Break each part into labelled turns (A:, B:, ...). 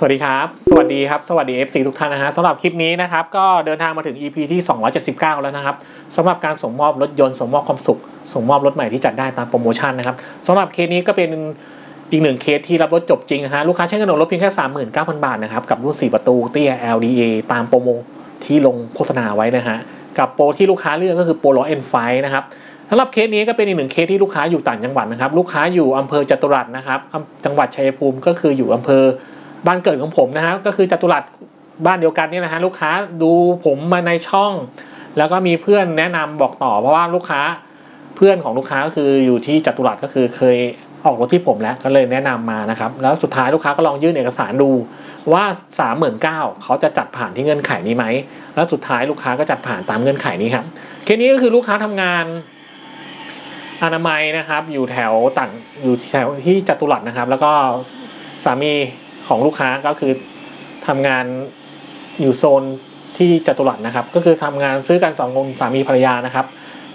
A: สวัสดีครับ สวัสดีครับ สวัสดี FC ทุกท่านนะฮะสำหรับคลิปนี้นะครับ ก็เดินทางมาถึง EP ที่ 279 แล้วนะครับสำหรับการส่งมอบรถยนต์ส่งมอบความสุขส่งมอบรถใหม่ที่จัดได้ตามโปรโมชั่นนะครับสำหรับเคสนี้ก็เป็นอีกหนึ่งเคสที่รับรถจบจริงนะฮะลูกค้าใช้เงินออกรถเพียงแค่ 39,000 บาทนะครับกับรุ่น 4 ประตูเตี้ย LDA ตามโปรโมที่ลงโฆษณาไว้นะฮะกับโปรที่ลูกค้าเลือกก็คือโปรล้อ N5 นะครับสำหรับเคสนี้ก็เป็นอีกหนึ่งเคสที่ลูกค้าอยู่ต่างจังหวัดนะครับลูกค้าอยู่อำเภอจตุรัสนะครับจังหวัดชัยภูมิก็คืออยู่อำเภอ บ้านเกิดของผมนะฮะก็คือจตุรัสบ้านเดียวกันเนี่ยนะฮะลูกค้าดูผมมาในช่อง แล้วก็มีเพื่อนแนะนำบอกต่อเพราะว่าลูกค้าเพื่อนของลูกค้าก็คืออยู่ที่จตุรัสก็คือเคยออกรถที่ผมแล้วก็เลยแนะนำมานะครับ แล้วสุดท้ายลูกค้าก็ลองยื่นเอกสารดูว่าสามหมื่นเก้าเขาจะจัดผ่านที่เงื่อนไขนี้ไหม แล้วสุดท้ายลูกค้าก็จัดผ่านตามเงื่อนไขนี้ครับเคสนี้ก็คือลูกค้าทำงานอนามัยนะครับ อยู่แถวต่างอยู่แถวที่จตุรัสนะครับ แล้วก็สามี ของลูกค้าก็คือทำงานอยู่โซนที่จตุรัสนะครับ ก็คือทำงานซื้อกันสองคนสามีภรรยานะครับ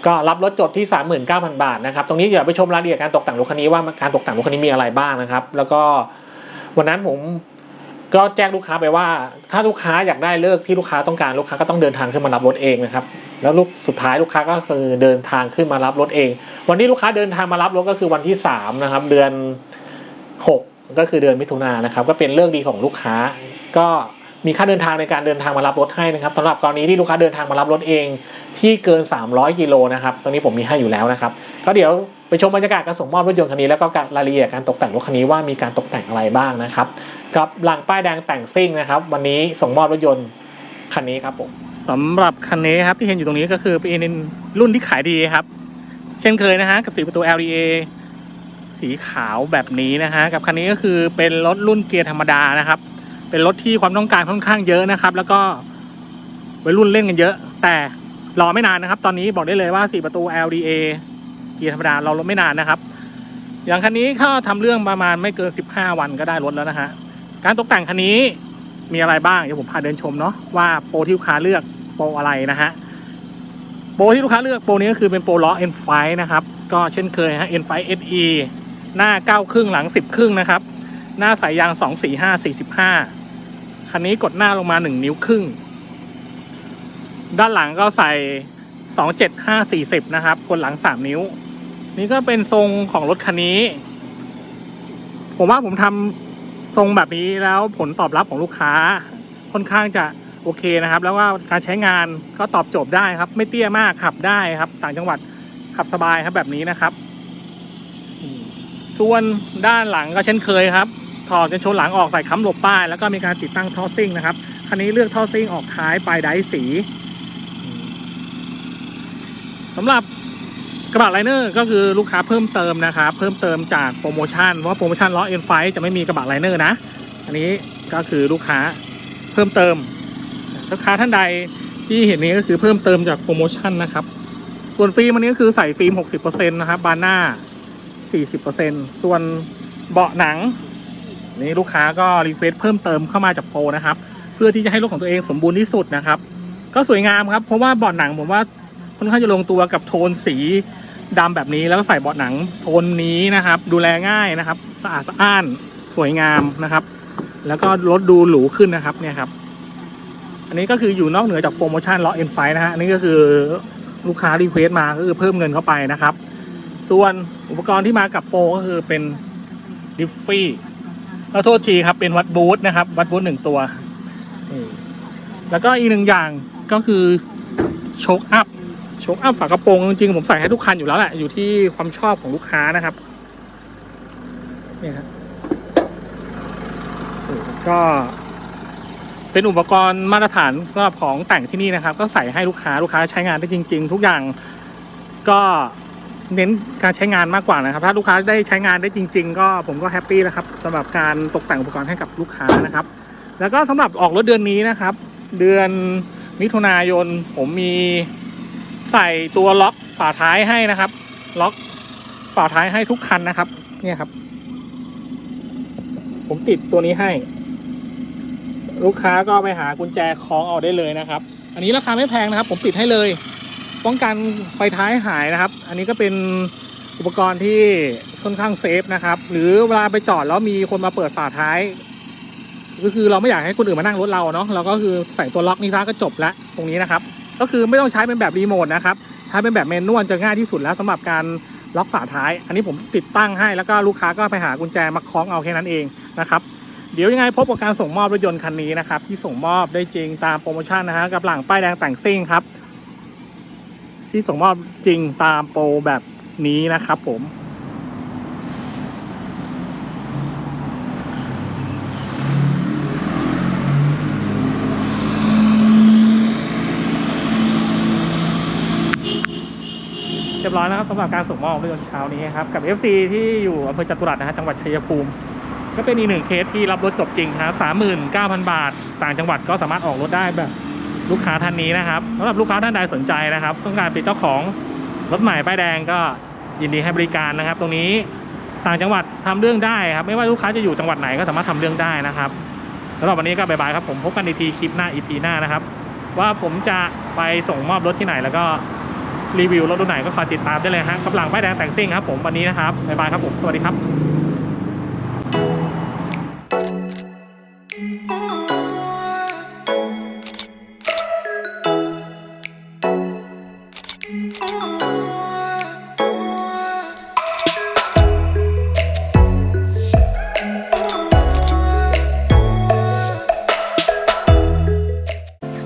A: ก็รับรถจดที่ 39,000 บาทนะครับ ตรงนี้เดี๋ยวไปชมรายละเอียดการตกแต่งรถคันนี้ว่าการตกแต่งรถคันนี้มีอะไรบ้างนะครับ แล้วก็วันนั้นผมก็แจ้งลูกค้าไปว่า ถ้าลูกค้าอยากได้เลิกที่ลูกค้าต้องการลูกค้าก็ต้องเดินทางขึ้นมารับรถเองนะครับ แล้วลูกสุดท้ายลูกค้าก็คือเดินทางขึ้นมารับรถเอง วันที่ลูกค้าเดินทางมารับรถก็คือวันที่สามนะครับ เดือนห ก็คือเดือนมิถุนายนนะครับ ก็เป็นเรื่องดีของลูกค้า ก็มีค่าเดินทางในการเดินทางมารับรถให้นะครับสำหรับกรณีที่ลูกค้าเดินทางมารับรถเอง ที่เกิน 300กิโลนะครับตรงนี้ผมมีให้อยู่แล้วนะครับก็เดี๋ยวไปชมบรรยากาศการส่งมอบรถยนต์คันนี้แล้วก็การรายละเอียดการตกแต่งรถคันนี้ว่ามีการตกแต่งอะไรบ้างนะครับกับหลังป้ายแดงแต่งซิ่งนะครับ วันนี้ส่งมอบรถยนต์คันนี้ครับผมสำหรับคันนี้ครับที่เห็นอยู่ตรงนี้ก็คือเป็นรุ่นที่ขายดีครับ เช่นเคยนะฮะกับสีประตู LDA สีขาวแบบนี้นะฮะกับคันนี้ก็คือเป็นรถรุ่นเกียร์ธรรมดานะครับ เป็นรถที่ความต้องการค่อนข้างเยอะนะครับ แล้วก็วัยรุ่นเล่นกันเยอะ แต่รอไม่นานนะครับ ตอนนี้บอกได้เลยว่าสี่ประตู LDA เกียร์ธรรมดาเรารถไม่นานนะครับ อย่างคันนี้ถ้าทำเรื่องประมาณไม่เกิน 15 วันก็ได้รถแล้วนะฮะการตกแต่งคันนี้มีอะไรบ้างเดี๋ยวผมพาเดินชมเนาะว่าโปรที่ลูกค้าเลือกโปรอะไรนะฮะโปรที่ลูกค้าเลือกโปรนี้ก็คือเป็นโปรล้อ N5 นะครับ ก็เช่นเคยฮะ N5 SE หน้า9ครึ่งหลัง10ครึ่งนะครับ หน้าสายยาง2 4 5 45คันนี้กดหน้าลงมา1นิ้วครึ่ง ด้านหลังก็ใส่2 7 5 40นะครับกดหลัง3นิ้ว นี่ก็เป็นทรงของรถคันนี้ ผมว่าผมทำทรงแบบนี้แล้วผลตอบรับของลูกค้าค่อนข้างจะโอเคนะครับ แล้วว่าการใช้งานก็ตอบโจทย์ได้ครับ ไม่เตี้ยมากขับได้ครับ ต่างจังหวัดขับสบายครับแบบนี้นะครับ ส่วนด้านหลังก็เช่นเคยครับ ถอดกันชนหลังออกใส่ค้ำหลบป้าย แล้วก็มีการติดตั้งท่อซิ่งนะครับคันนี้เลือกท่อซิ่งออกท้ายปลายไดสีสำหรับกระบะไลเนอร์ก็คือลูกค้าเพิ่มเติมนะครับ เพิ่มเติมจากโปรโมชั่นเพราะว่าโปรโมชั่นล้อเอ็นไฟจะไม่มีกระบะไลเนอร์นะ อันนี้ก็คือลูกค้าเพิ่มเติมลูกค้าท่านใดที่เห็นนี้ก็คือเพิ่มเติมจากโปรโมชั่นนะครับ ส่วนฟิล์มอันนี้ก็คือใส่ฟิล์ม 60%นะครับบานหน้า 40%ส่วนเบาะหนัง นี่ลูกค้าก็รีเควสเพิ่มเติมเข้ามาจากโปรนะครับ เพื่อที่จะให้รถของตัวเองสมบูรณ์ที่สุดนะครับ ก็สวยงามครับ เพราะว่าเบาะหนังผมว่าค่อนข้างจะลงตัวกับโทนสีดำแบบนี้แล้วก็ใส่เบาะหนังโทนนี้นะครับ ดูแลง่ายนะครับ สะอาดสะอ้านสวยงามนะครับ แล้วก็รถดูหรูขึ้นนะครับเนี่ยครับ อันนี้ก็คืออยู่นอกเหนือจากโปรโมชั่นล้อ N5 นไฟนะฮะนนี้ก็คือลูกค้ารีเควสมาก็คือเพิ่มเงินเข้าไปนะครับ ส่วนอุปกรณ์ที่มากับโปรก็คือเป็นดิฟฟี่ขอโทษทีครับเป็นวัดบูทนะครับ วัดบูทหนึ่งตัว แล้วก็อีกหนึ่งอย่างก็คือโชคอัพโชคอัพฝากระโปรงจริงๆผมใส่ให้ทุกคันอยู่แล้วแหละอยู่ที่ความชอบของลูกค้านะครับนี่ครับก็เป็นอุปกรณ์มาตรฐานสำหรับของแต่งที่นี่นะครับ ก็ใส่ให้ลูกค้าลูกค้าใช้งานได้จริง ๆ ทุกอย่างก็ เน้นการใช้งานมากกว่านะครับ ถ้าลูกค้าได้ใช้งานได้จริง ๆ ก็ผมก็แฮปปี้แล้วครับสำหรับการตกแต่งอุปกรณ์ให้กับลูกค้านะครับ แล้วก็สำหรับออกรถเดือนนี้นะครับ เดือนมิถุนายนผมมีใส่ตัวล็อกฝาท้ายให้นะครับ ล็อกฝาท้ายให้ทุกคันนะครับ เนี่ยครับ ผมติดตัวนี้ให้ ลูกค้าก็ไปหากุญแจคล้องเอาได้เลยนะครับ อันนี้ราคาไม่แพงนะครับ ผมติดให้เลย ป้องกันไฟท้ายหายนะครับ อันนี้ก็เป็นอุปกรณ์ที่ค่อนข้างเซฟนะครับ หรือเวลาไปจอดแล้วมีคนมาเปิดฝาท้าย ก็คือเราไม่อยากให้คนอื่นมานั่งรถเราเนาะเราก็คือใส่ตัวล็อกนี้ซะก็จบล้วตรงนี้นะครับ ก็คือไม่ต้องใช้เป็นแบบรีโมทนะครับ ใช้เป็นแบบเมนนวลจะง่ายที่สุดแล้วสำหรับการล็อกฝาท้าย อันนี้ผมติดตั้งให้แล้วก็ลูกค้าก็ไปหากุญแจมาคล้องเอาแค่นั้นเองนะครับเดี๋ยวยังไงพบกับการส่งมอบรถยนต์คันนี้นะครับที่ส่งมอบได้จริงตามโปรโมชั่นนะฮะกับหลังป้ายแดงแต่งซิ่งครับ ที่ส่งมอบจริงตามโปรแบบนี้นะครับผม เรียบร้อยแล้วครับสำหรับการส่งมอบรถยนต์เช้านี้ครับ กับ FC ที่อยู่อำเภอจตุรัสนะฮะจังหวัดชัยภูมิ ก็เป็นอีกหนึ่งเคสที่รับรถจบจริงฮะสามหมื่นเก้าพันบาท ต่างจังหวัดก็สามารถออกรถได้แบบ ลูกค้าท่านนี้นะครับสำหรับลูกค้าท่านใดสนใจนะครับ ต้องการเป็นเจ้าของรถใหม่ป้ายแดงก็ยินดีให้บริการนะครับ ตรงนี้ต่างจังหวัดทำเรื่องได้ครับไม่ว่าลูกค้าจะอยู่จังหวัดไหนก็สามารถทำเรื่องได้นะครับสำหรับวันนี้ก็บายบายครับผมพบกันในทีคลิปหน้า EP หน้านะครับ ว่าผมจะไปส่งมอบรถที่ไหนแล้วก็รีวิวรถรุ่นไหนก็คอยติดตามได้เลยฮะกับหลังป้ายแดงแต่งซิ่งครับผมวันนี้นะครับบายบายครับผมสวัสดีครับ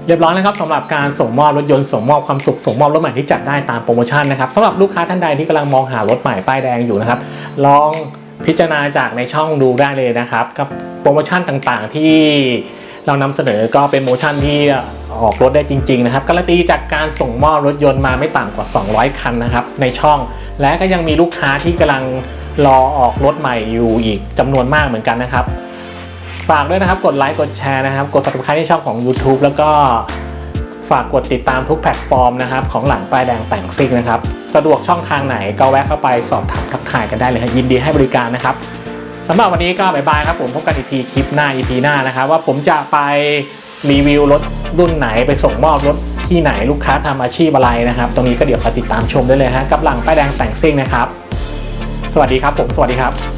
B: เรียบร้อยนะครับสำหรับการส่งมอบรถยนต์ส่งมอบความสุขส่งมอบรถใหม่ที่จัดได้ตามโปรโมชั่นนะครับสำหรับลูกค้าท่านใดที่กำลังมองหารถใหม่ป้ายแดงอยู่นะครับลองพิจารณาจากในช่องดูได้เลยนะครับกับโปรโมชั่นต่างๆที่เรานำเสนอก็เป็นโปรโมชั่นที่ออกรถได้จริง ๆ นะครับการันตีจากการส่งมอบรถยนต์มาไม่ต่ำกว่า 200 คันนะครับในช่อง และก็ยังมีลูกค้าที่กำลังรอออกรถใหม่อยู่อีกจำนวนมากเหมือนกันนะครับ ฝากด้วยนะครับกดไลค์กดแชร์นะครับ กด subscribe ที่ช่องของ YouTube แล้วก็ฝากกดติดตามทุกแพลตฟอร์มนะครับ ของหลังป้ายแดงแต่งซิ่งนะครับ สะดวกช่องทางไหนก็แวะเข้าไปสอบถามทักทายกันได้เลยยินดีให้บริการนะครับสำหรับวันนี้ก็บายบายครับผมพบกันอีกทีคลิปหน้า EP หน้านะครับ ว่าผมจะไปรีวิวรถรุ่นไหนไปส่งมอบรถที่ไหนลูกค้าทำอาชีพอะไรนะครับ ตรงนี้ก็เดี๋ยวคอยติดตามชมได้เลยฮะกับหลังป้ายแดงแต่งซิ่งนะครับ สวัสดีครับผมสวัสดีครับ